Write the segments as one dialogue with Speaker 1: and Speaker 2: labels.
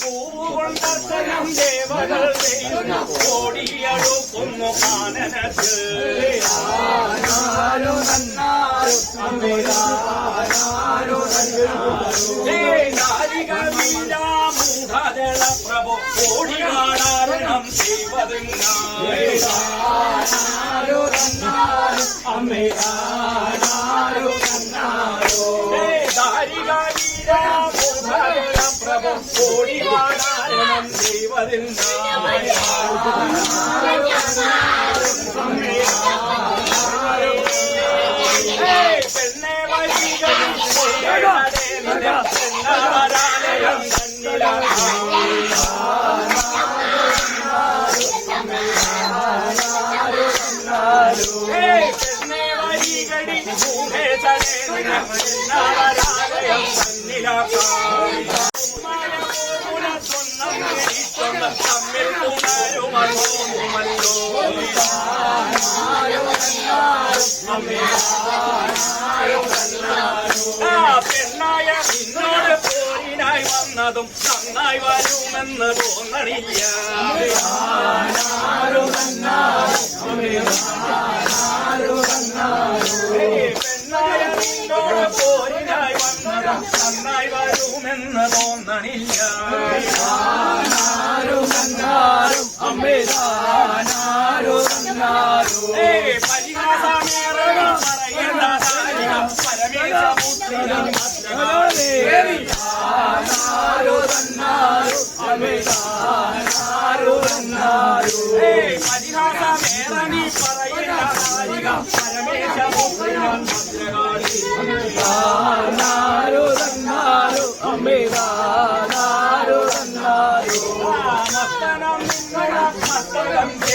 Speaker 1: പൂവുകൊണ്ടർച്ചനം ദേവകൾ ഓടിയടുക്കുന്നു കാനനത്ത്. മൂഢതള പ്രഭു. ഓടിയാടാരണം ചെയ്വതിനായി പ്രഭു ഓടിയാടാരണം ஓடி வாடாரம் பெண்ணே வழிகம் தன்னிடம் Hey, തമ്മിൽ ഉണരുമല്ലോ ആ പെണ്ണായ നിന്നോട് പോരിനായി വന്നതും നന്നായി വരുമെന്ന് തോന്നണില്ല പെണ്ണായ നിന്നോട് പോരിനായി വന്നതും നന്നായി വരുമെന്ന് തോന്നണില്ല പരിഹാസമേറെ പറയേണ്ട പരിഹാസമേറെ നീ പറയേണ്ട കാര്യം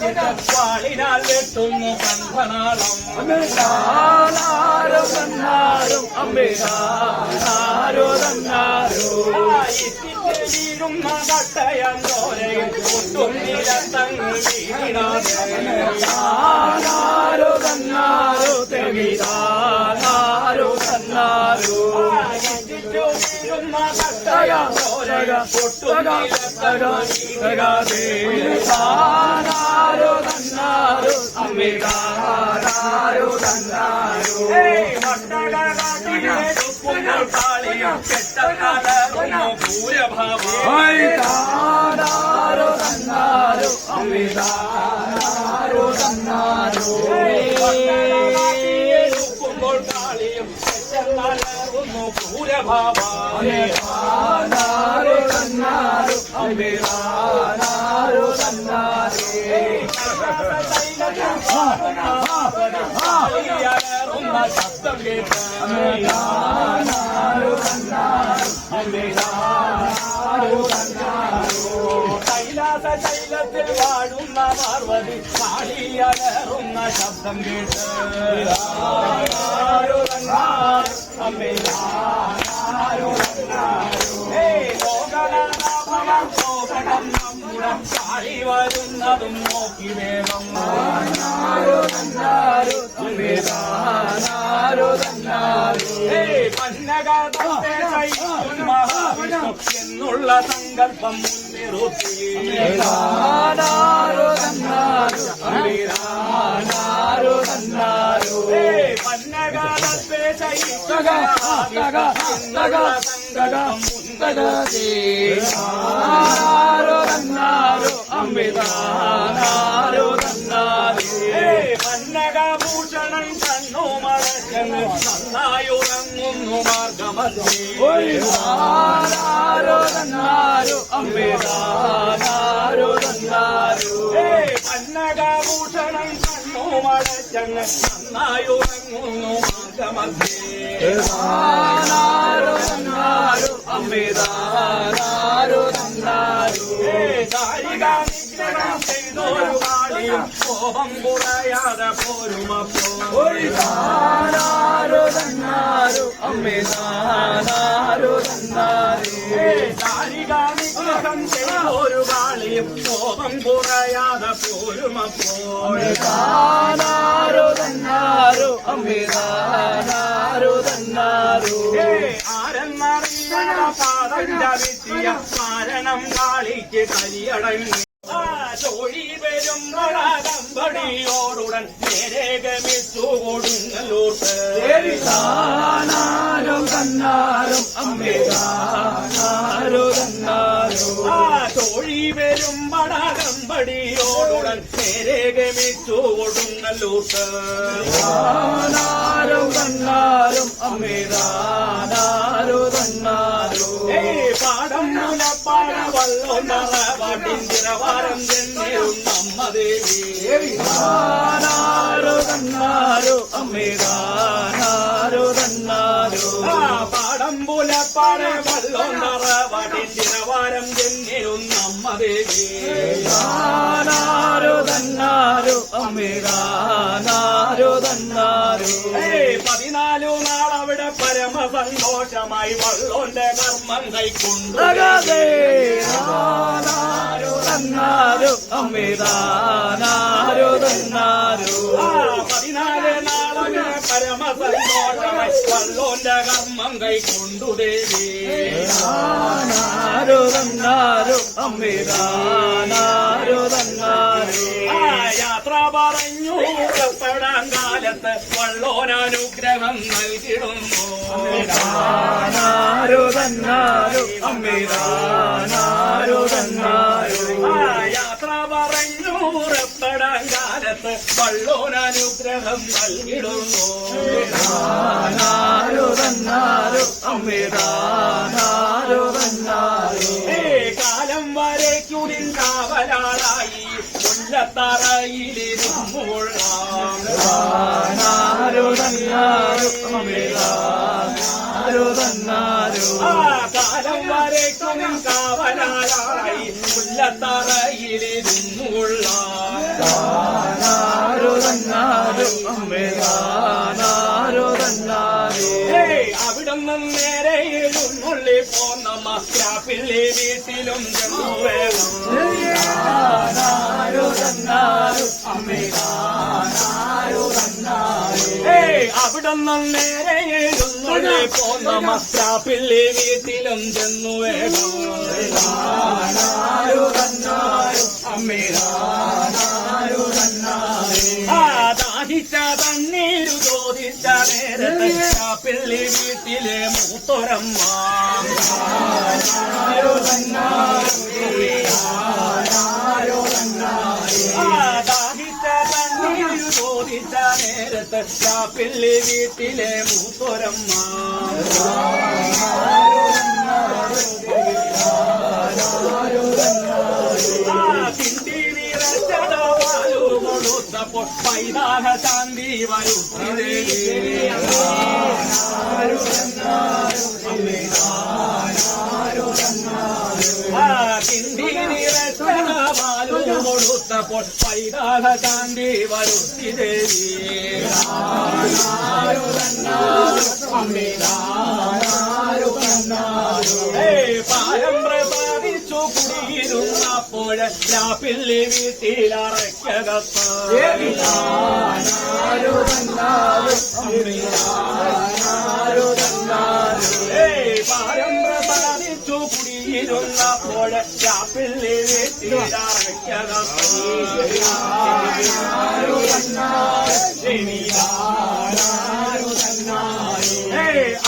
Speaker 1: പാടിനാൾ വെട്ടുന്നു കന്ധനാളം വീഴുന്ന കട്ടയന്തോരയിൽ ഒട്ടും നിരത്തങ്ങൾ വീണിടാതെ വീഴുന്ന കട്ടയന്തോരയിൽ ഒട്ടും നിരത്തങ്ങൾ വീണിടാതെ ഏയ് വട്ടകാട്ടിലെ ഉപ്പുങ്ങൾ കാളിയും భావారు అన్నారు అమితారు అన్నారు భావారు అన్నారు అమితారు అన్నారు കൈലാസ ശൈലത്തിൽ വാഴുന്ന പാർവതി കാളിയലറുന്ന ശബ്ദം കേട്ട് കാളി വരുന്നതും നോക്കി വേഗം ഏയ് പന്നകത്തെ സഹിക്കും മഹാവിഷ്ണു എന്നുള്ള സങ്കല്പം മുൻനിർത്തി ഏയ് പന്നകത്തെ സഹിക്കും മഹാവിഷ്ണു എന്നുള്ള സങ്കല്പം മുൻനിർത്തി ഏയ് പന്നകഭൂഷണൻ കണ്ണു മറച്ചങ്ങ് നന്നായുറങ്ങുന്നു മാർഗമധ്യേ ഏയ്. പന്നകഭൂഷണൻ കണ്ണു മറച്ചങ്ങ് നന്നായുറങ്ങുന്നു മാർഗമധ്യേ ഏയ് ദാരിക നിഗ്രഹം ചെയ്തൊരു കാളിയും കോപം കുറയാതെ പോരുമപ്പോ ദാരിക നിഗ്രഹം ചെയ്തൊരു കാളിയും കോപം കുറയാതെ പോരുമപ്പോൾ ഏയ് ആരെന്നറിയാ പാദഞ്ചരിത്തിയ കാരണം കാളിക്ക് കരിയടങ്ങി. ചോഴി വരും കമ്പടിയോടുടൻ നേരെ ഗമിച്ചു കൊടുങ്ങലൂട്ട് ആ തോഴി വരും കമ്പടിയോടുടൻ നേരെ ഗമിച്ചു കൊടുങ്ങലൂട്ട് ഏയ് പാടം മുലപ്പാട വള്ളം പാട്ടിൻ ചിരവാരം ചെന്നിരും നമ്മ ദേവി. ആ പാടം പുലപ്പാട വള്ളം പാട്ടിൻ ചിരവാരം ചെന്നിരും നമ്മ ദേവി പരമസന്തോഷമായി വള്ളോന്റെ കർമ്മം കൈക്കൊണ്ടു. ആ പതിനാല് നാളവിടെ പരമസന്തോഷമായി വള്ളോന്റെ കർമ്മം കൈക്കൊണ്ടു ദേവി. ആ യാത്ര പറഞ്ഞു പുറപ്പെടാൻ കാലത്ത് വള്ളോനനുഗ്രഹം നൽകിടുന്നു. ആ കാലത്ത് വള്ളോനനുഗ്രഹം നൽകിടുന്നു. കാലം വരയ്ക്കുടിൻ കാവലാളായി മുല്ലത്തറയിലിരുമ്പോൾ ആ കാലം വരയ്ക്കുടിൻ കാവലാളായി മുല്ലത്തറയിലിരുന്നുള്ള ഏയ് അവിടുന്ന് നേരെ ഉള്ളിൽ പോന്ന മസ്റ്റാപ്പിള്ളി വീട്ടിലും ചെന്നു വേണം ഏയ് അവിടുന്ന് നേരെ എഴുന്നള്ളി പോന്ന മസ്റ്റാപ്പിള്ളി വീട്ടിലും ചെന്നു വേണം. ദാഹിച്ച തണ്ണീരു ചോദിച്ച നേരത്തെ പിള്ളി വീട്ടിലെ മൂത്തൊരമ്മ. തണ്ണീരു ചോദിച്ച നേരത്തെ പിള്ളി വീട്ടിലെ മൂത്തൊരമ്മ ആ തിണ്ടി നിറച്ചത കൊടുത്തപ്പോൾ പൈതാഹ ശാന്തി വരുത്തിരേവി ഏയ് പാരം പ്രസാദിച്ചു കുടിയിരുന്നപ്പോൾ ലാപ്പിള്ളി വീട്ടിലറയ്ക്കകത്ത് ആ രാപ്പിള്ളി വീട്ടിലറയ്ക്കകത്ത്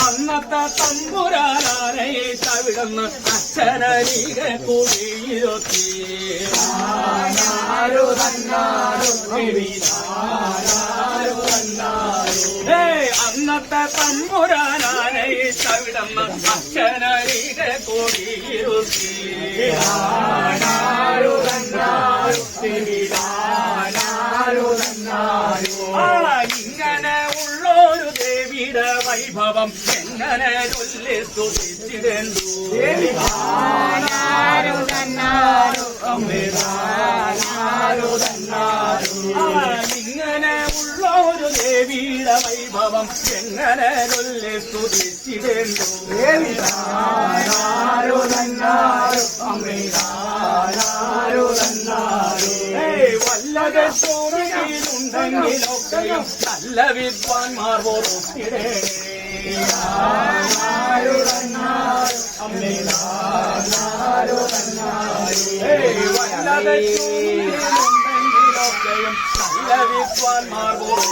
Speaker 1: അന്നത്തെ തമ്പുരാനെ തവിടുന്ന് അച്ഛനരികെ കുടിയിരുത്തി ഏയ് അന്നത്തെ തമ്പുരാനായി തവിടമ്മ അച്ഛനരീരെ കുടിയിരുത്തി. ഇങ്ങനെ ഉള്ളൊരു ദേവിയുടെ വൈഭവം എങ്ങനെ ചൊല്ലി സ്തുതിച്ചിടേണ്ടു ആ ഇങ്ങനെ ഉള്ളൊരു ദേവിയുടെ വൈഭവം എങ്ങനെ ചൊല്ലി സ്തുതിച്ചിടേണ്ടു ഏയ് വല്ലത് തോന്നിയിലുണ്ടെങ്കിലൊക്കെയും നല്ല വിദ്വാൻമാർ ഓർത്തിടേ നല്ല വിദ്വാൻമാർ ഓർത്തിടേ மார்போடு